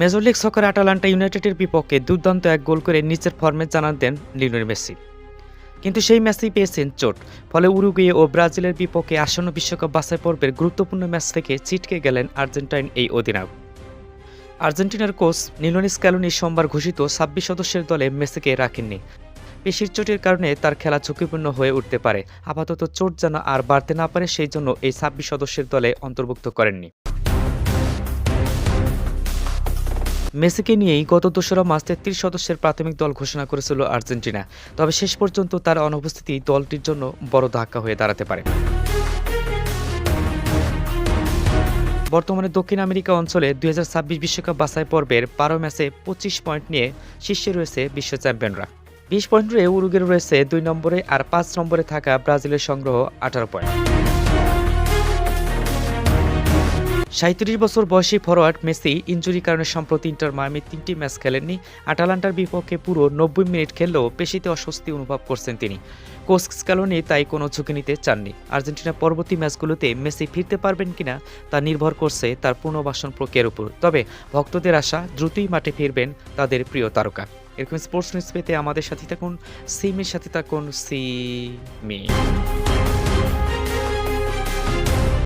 Major league সকার Atalanta ইউনাইটেডের বিপক্ষে দুর্দান্ত এক গোল করে নিচের ফর্মে জানান দেন লিওনেল মেসি। কিন্তু সেই ম্যাচেই পেয়েছেন চোট, ফলে উরুগুয়ে ও ব্রাজিলের বিপক্ষে আসন্ন বিশ্বকাপ বাছাই পর্বের গুরুত্বপূর্ণ ম্যাচ থেকে ছিটকে গেলেন আর্জেন্টাইন এই অধিনায়ক। আর্জেন্টিনার কোচ নিলোনি স্ক্যালোনি সোমবার ঘোষিত ছাব্বিশ সদস্যের দলে মেসিকে রাখেননি। পেশির চোটের কারণে তার খেলা ঝুঁকিপূর্ণ হয়ে উঠতে পারে। আপাতত চোট যেন আর বাড়তে না পারে, সেই জন্য এই ছাব্বিশ সদস্যের দলে অন্তর্ভুক্ত করেননি। মেসিকে নিয়েই গত দোসরা মাস তেত্রিশ সদস্যের প্রাথমিক দল ঘোষণা করেছিল আর্জেন্টিনা। তবে শেষ পর্যন্ত তার অনুপস্থিতি দলটির জন্য বড় ধাক্কা হয়ে দাঁড়াতে পারে। বর্তমানে দক্ষিণ আমেরিকা অঞ্চলে দুই হাজার বিশ্বকাপ বাছাই পর্বের বারো ম্যাচে পঁচিশ পয়েন্ট নিয়ে শীর্ষে রয়েছে বিশ্ব চ্যাম্পিয়নরা। বিশ পয়েন্ট রয়ে উরুগের রয়েছে দুই নম্বরে আর পাঁচ নম্বরে থাকা ব্রাজিলের সংগ্রহ আঠারো পয়েন্ট। সাঁত্রিশ বছর বয়সী ফরোয়ার্ড মেসি ইঞ্জুরির কারণে সম্প্রতি ইন্টার মায়ামি তিনটি ম্যাচ খেলেননি। আটালান্টার বিপক্ষে পুরো নব্বই মিনিট খেললেও পেশিতে অস্বস্তি অনুভব করছেন তিনি। কোচ স্ক্যালোনি তাই কোনো ঝুঁকি নিতে চাননি। আর্জেন্টিনা পরবর্তী ম্যাচগুলোতে মেসি ফিরতে পারবেন কিনা তা নির্ভর করছে তার পুনর্বাসন প্রক্রিয়ার উপর। তবে ভক্তদের আশা, দ্রুতই মাঠে ফিরবেন তাদের প্রিয় তারকা। এরকম স্পোর্টস নিউজ পেতে আমাদের সাথে থাকুন। সিমের সাথে থাকুন সি মি